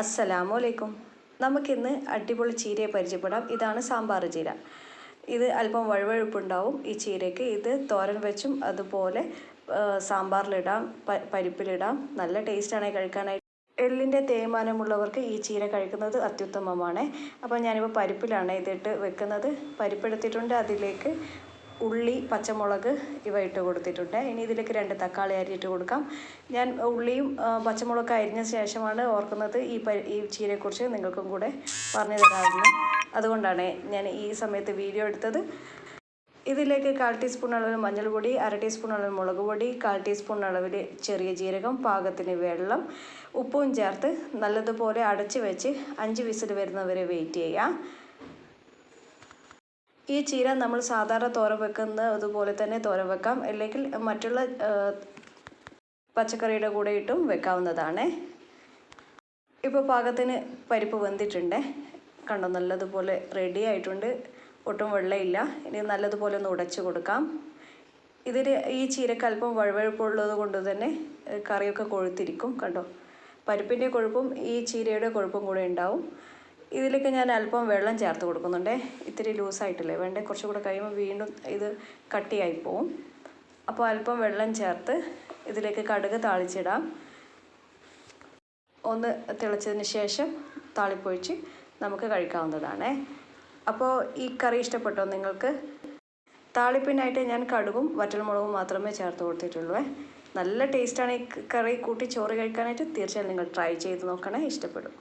അസ്സലാമു അലൈക്കും നമുക്കിന്ന് അടിപൊളി ചീരയെ പരിചയപ്പെടാം. ഇതാണ് സാമ്പാർ ചീര. ഇത് അല്പം വഴുവഴുപ്പുണ്ടാവും. ഈ ചീരയ്ക്ക് ഇത് തോരൻ വെച്ചും അതുപോലെ സാമ്പാറിലിടാം പരിപ്പിലിടാം. നല്ല ടേസ്റ്റാണ് കഴിക്കാനായിട്ട്. എള്ളിന്റെ തേയ്മാനമുള്ളവർക്ക് ഈ ചീര കഴിക്കുന്നത് അത്യുത്തമമാണ്. അപ്പോൾ ഞാനിപ്പോൾ പരിപ്പിലാണ് ഇതിട്ട് വെക്കുന്നത്. പരിപ്പെടുത്തിട്ടുണ്ട് അതിലേക്ക്. ഉള്ളി പച്ചമുളക് ഇവ ഇട്ട് കൊടുത്തിട്ടുണ്ട്. ഇനി ഇതിലേക്ക് രണ്ട് തക്കാളി അരിയിട്ട് കൊടുക്കാം. ഞാൻ ഉള്ളിയും പച്ചമുളകും അരിഞ്ഞ ശേഷമാണ് ഓർക്കുന്നത് ഈ ഈ ചീരയെക്കുറിച്ച് നിങ്ങൾക്കും കൂടെ പറഞ്ഞു തരാമെന്ന് അതുകൊണ്ടാണ് ഞാൻ ഈ സമയത്ത് വീഡിയോ എടുത്തത്. ഇതിലേക്ക് കാൽ ടീസ്പൂൺ അളവിൽ മഞ്ഞൾപ്പൊടി അര ടീസ്പൂൺ അളവിൽ മുളക് പൊടി കാൽ ടീസ്പൂൺ അളവിൽ ചെറിയ ജീരകം പാകത്തിന് വെള്ളം ഉപ്പും ചേർത്ത് നല്ലതുപോലെ അടച്ച് വെച്ച് അഞ്ച് വിസിൽ വരുന്നവരെ വെയിറ്റ് ചെയ്യാം. ഈ ചീര നമ്മൾ സാധാരണ തോരൻ വെക്കുന്ന അതുപോലെ തന്നെ തോരൻ വെക്കാം. അല്ലെങ്കിൽ മറ്റുള്ള പച്ചക്കറിയുടെ കൂടെ ഇട്ടും വെക്കാവുന്നതാണ്. ഇപ്പോൾ പാകത്തിന് പരിപ്പ് വെന്തിട്ടുണ്ട്. കണ്ടോ നല്ലതുപോലെ റെഡി ആയിട്ടുണ്ട്. ഒട്ടും വെള്ളമില്ല ഇനി നല്ലതുപോലെ ഒന്ന് ഉടച്ചു കൊടുക്കാം. ഇതിൽ ഈ ചീരക്ക് അല്പം വഴുവഴുപ്പുള്ളത് കൊണ്ട് തന്നെ കറിയൊക്കെ കൊഴുത്തിരിക്കും. കണ്ടോ? പരിപ്പിന്റെ കൊഴുപ്പും ഈ ചീരയുടെ കൊഴുപ്പും കൂടെ ഉണ്ടാവും. ഇതിലേക്ക് ഞാൻ അല്പം വെള്ളം ചേർത്ത് കൊടുക്കുന്നുണ്ട്. ഇത്തിരി ലൂസായിട്ടില്ലേ? വേണ്ടേ കുറച്ചും കൂടെ കഴിയുമ്പോൾ വീണ്ടും ഇത് കട്ടിയായി പോവും. അപ്പോൾ അല്പം വെള്ളം ചേർത്ത് ഇതിലേക്ക് കടുക് താളിച്ചിടാം. ഒന്ന് തിളച്ചതിന് ശേഷം താളിപ്പൊഴിച്ച് നമുക്ക് കഴിക്കാവുന്നതാണ്. അപ്പോൾ ഈ കറി ഇഷ്ടപ്പെട്ടോ നിങ്ങൾക്ക്? താളിപ്പിനായിട്ട് ഞാൻ കടുകും വറ്റൽമുളകും മാത്രമേ ചേർത്ത് കൊടുത്തിട്ടുള്ളൂ. നല്ല ടേസ്റ്റാണ് ഈ കറി കൂട്ടി ചോറ് കഴിക്കാനായിട്ട്. തീർച്ചയായും നിങ്ങൾ ട്രൈ ചെയ്ത് നോക്കണേ. ഇഷ്ടപ്പെടും.